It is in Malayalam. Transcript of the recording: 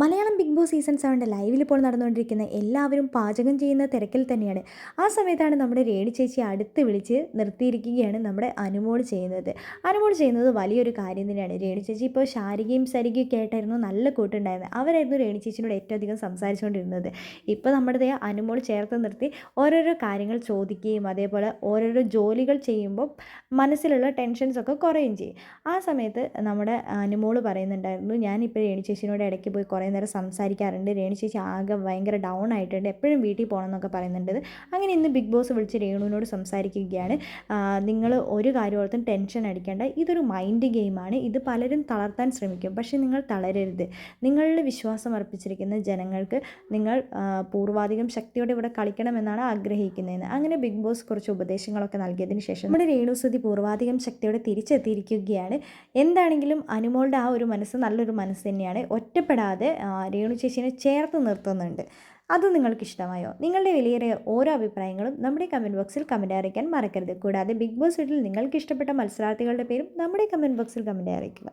മലയാളം ബിഗ് ബോസ് സീസൺ സെവന്റെ ലൈവിൽ ഇപ്പോൾ നടന്നുകൊണ്ടിരിക്കുന്ന എല്ലാവരും പാചകം ചെയ്യുന്ന തിരക്കിൽ തന്നെയാണ്. ആ സമയത്താണ് നമ്മുടെ രേണി ചേച്ചി അടുത്ത് വിളിച്ച് നിർത്തിയിരിക്കുകയാണ് നമ്മുടെ അനുമോൾ ചെയ്യുന്നത്. അനുമോൾ ചെയ്യുന്നത് വലിയൊരു കാര്യം തന്നെയാണ്. രേണി ചേച്ചി ഇപ്പോൾ ശാരികയും സരികയും ഒക്കെ ആയിട്ടായിരുന്നു നല്ല കൂട്ടുണ്ടായിരുന്നത്. അവരായിരുന്നു രേണി ചേച്ചിനോട് ഏറ്റവും അധികം സംസാരിച്ചുകൊണ്ടിരുന്നത്. ഇപ്പോൾ നമ്മുടെ അനുമോൾ ചേർത്ത് നിർത്തി ഓരോരോ കാര്യങ്ങൾ ചോദിക്കുകയും അതേപോലെ ഓരോരോ ജോലികൾ ചെയ്യുമ്പോൾ മനസ്സിലുള്ള ടെൻഷൻസ് ഒക്കെ കുറയുകയും ചെയ്യും. ആ സമയത്ത് നമ്മുടെ അനുമോൾ പറയുന്നുണ്ടായിരുന്നു ഞാനിപ്പോൾ രേണി ചേച്ചിനോട് ഇടയ്ക്ക് പോയി കുറേ നേരം സംസാരിക്കാറുണ്ട്. രേണു ചേച്ചി ആകെ ഭയങ്കര ഡൗൺ ആയിട്ടുണ്ട്. എപ്പോഴും വീട്ടിൽ പോകണം എന്നൊക്കെ പറയുന്നുണ്ട്. അങ്ങനെ ഇന്ന് ബിഗ് ബോസ് വിളിച്ച് രേണുവിനോട് സംസാരിക്കുകയാണ്. നിങ്ങൾ ഒരു കാര്യോർത്തും ടെൻഷൻ അടിക്കേണ്ട. ഇതൊരു മൈൻഡ് ഗെയിമാണ് ഇത് പലരും തളർത്താൻ ശ്രമിക്കും. പക്ഷേ നിങ്ങൾ തളരരുത്. നിങ്ങളുടെ വിശ്വാസം അർപ്പിച്ചിരിക്കുന്ന ജനങ്ങൾക്ക് നിങ്ങൾ പൂർവാധികം ശക്തിയോടെ ഇവിടെ കളിക്കണമെന്നാണ് ആഗ്രഹിക്കുന്നതെന്ന്. അങ്ങനെ ബിഗ് ബോസ് കുറച്ച് ഉപദേശങ്ങളൊക്കെ നൽകിയതിന് ശേഷം നമ്മുടെ രേണുസുതി പൂർവാധികം ശക്തിയോടെ തിരിച്ചെത്തിയിരിക്കുകയാണ്. എന്താണെങ്കിലും അനുമോളുടെ ആ ഒരു മനസ്സ് നല്ലൊരു മനസ്സ് തന്നെയാണ്. ഒറ്റപ്പെടാതെ രേണു ചേച്ചീനെ ചേർത്ത് നിർത്തുന്നുണ്ട്. അത് നിങ്ങൾക്ക് ഇഷ്ടമായോ നിങ്ങളുടെ വിലയേറിയ ഓരോ അഭിപ്രായങ്ങളും നമ്മുടെ കമന്റ് ബോക്സിൽ കമന്റ് അറിയിക്കാൻ മറക്കരുത്. കൂടാതെ ബിഗ് ബോസ് വീട്ടിൽ നിങ്ങൾക്ക് ഇഷ്ടപ്പെട്ട മത്സരാർത്ഥികളുടെ പേരും നമ്മുടെ കമന്റ് ബോക്സിൽ കമന്റ് അറിയിക്കുക.